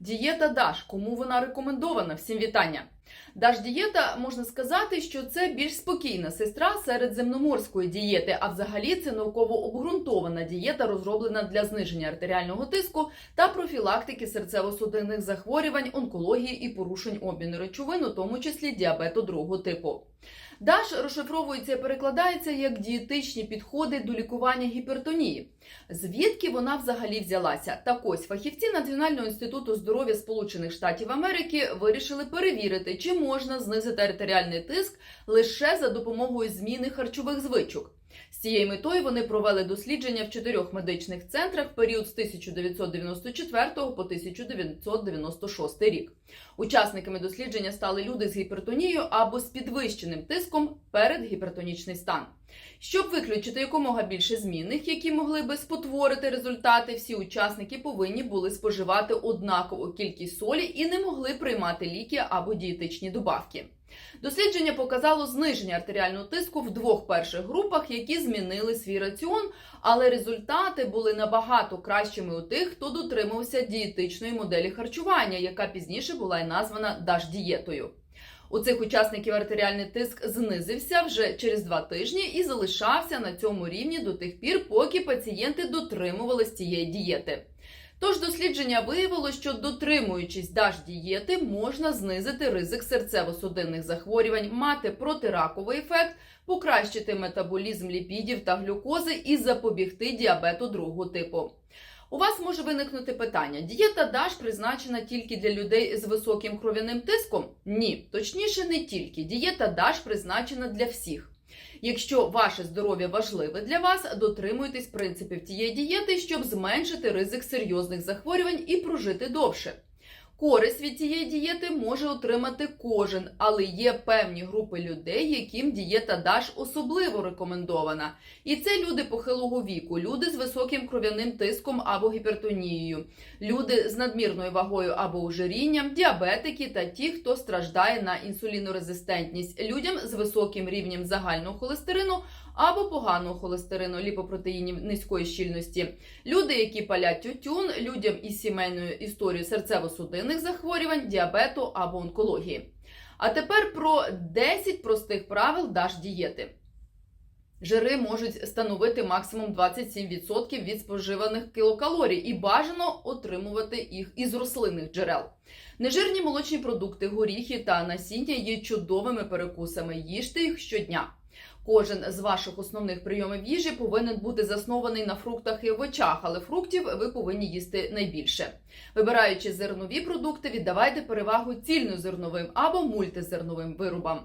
Дієта Даш. Кому вона рекомендована? Всім вітання. Даш дієта можна сказати, що це більш спокійна сестра середземноморської дієти. А взагалі це науково обґрунтована дієта, розроблена для зниження артеріального тиску та профілактики серцево-судинних захворювань, онкології і порушень обміну речовин, у тому числі діабету другого типу. Даш розшифровується і перекладається як дієтичні підходи до лікування гіпертонії. Звідки вона взагалі взялася? Так ось фахівці Національного інституту здоров'я Сполучених Штатів Америки вирішили перевірити, чи можна знизити артеріальний тиск лише за допомогою зміни харчових звичок. Цією метою вони провели дослідження в чотирьох медичних центрах в період з 1994 по 1996 рік. Учасниками дослідження стали люди з гіпертонією або з підвищеним тиском перед гіпертонічний стан. Щоб виключити якомога більше змінних, які могли би спотворити результати, всі учасники повинні були споживати однакову кількість солі і не могли приймати ліки або дієтичні добавки. Дослідження показало зниження артеріального тиску в двох перших групах, які змінили свій раціон, але результати були набагато кращими у тих, хто дотримувався дієтичної моделі харчування, яка пізніше була й названа Даш-дієтою. У цих учасників артеріальний тиск знизився вже через два тижні і залишався на цьому рівні до тих пір, поки пацієнти дотримувались цієї дієти. Тож дослідження виявило, що дотримуючись даш дієти, можна знизити ризик серцево-судинних захворювань, мати протираковий ефект, покращити метаболізм ліпідів та глюкози і запобігти діабету другого типу. У вас може виникнути питання: дієта ДАШ призначена тільки для людей з високим кров'яним тиском? Ні, точніше, не тільки. Дієта ДАШ призначена для всіх. Якщо ваше здоров'я важливе для вас, дотримуйтесь принципів тієї дієти, щоб зменшити ризик серйозних захворювань і прожити довше. Користь від цієї дієти може отримати кожен, але є певні групи людей, яким дієта ДАШ особливо рекомендована. І це люди похилого віку, люди з високим кров'яним тиском або гіпертонією, люди з надмірною вагою або ожирінням, діабетики та ті, хто страждає на інсулінорезистентність, людям з високим рівнем загального холестерину або поганого холестерину, ліпопротеїнів низької щільності, люди, які палять тютюн, людям із сімейною історією серцево-судинних захворювань, діабету або онкології. А тепер про 10 простих правил даш дієти. Жири можуть становити максимум 27% від споживаних кілокалорій і бажано отримувати їх із рослинних джерел. Нежирні молочні продукти, горіхи та насіння є чудовими перекусами. Їжте їх щодня. Кожен з ваших основних прийомів їжі повинен бути заснований на фруктах і овочах, але фруктів ви повинні їсти найбільше. Вибираючи зернові продукти, віддавайте перевагу цільнозерновим або мультизерновим виробам.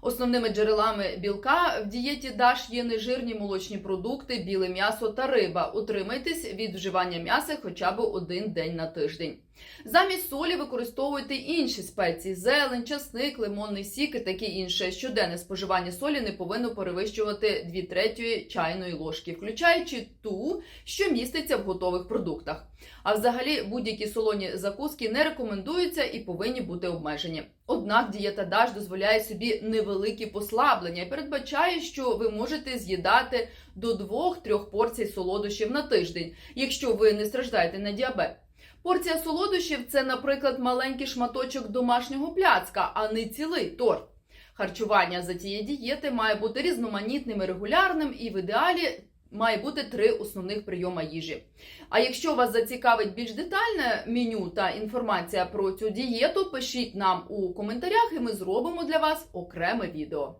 Основними джерелами білка в дієті ДАШ є нежирні молочні продукти, біле м'ясо та риба. Утримайтесь від вживання м'яса хоча б один день на тиждень. Замість солі використовуйте інші спеції: зелень, часник, лимонний сік і таке інше. Щоденне споживання солі не повинно перевищувати 2 третьої чайної ложки, включаючи ту, що міститься в готових продуктах. А взагалі будь-які солоні закуски не рекомендуються і повинні бути обмежені. Однак дієта ДАШ дозволяє собі невеликі послаблення і передбачає, що ви можете з'їдати до 2-3 порцій солодощів на тиждень, якщо ви не страждаєте на діабет. Порція солодощів це, наприклад, маленький шматочок домашнього пляцка, а не цілий торт. Харчування за цієї дієти має бути різноманітним і регулярним, і в ідеалі має бути три основних прийома їжі. А якщо вас зацікавить більш детальне меню та інформація про цю дієту, пишіть нам у коментарях, і ми зробимо для вас окреме відео.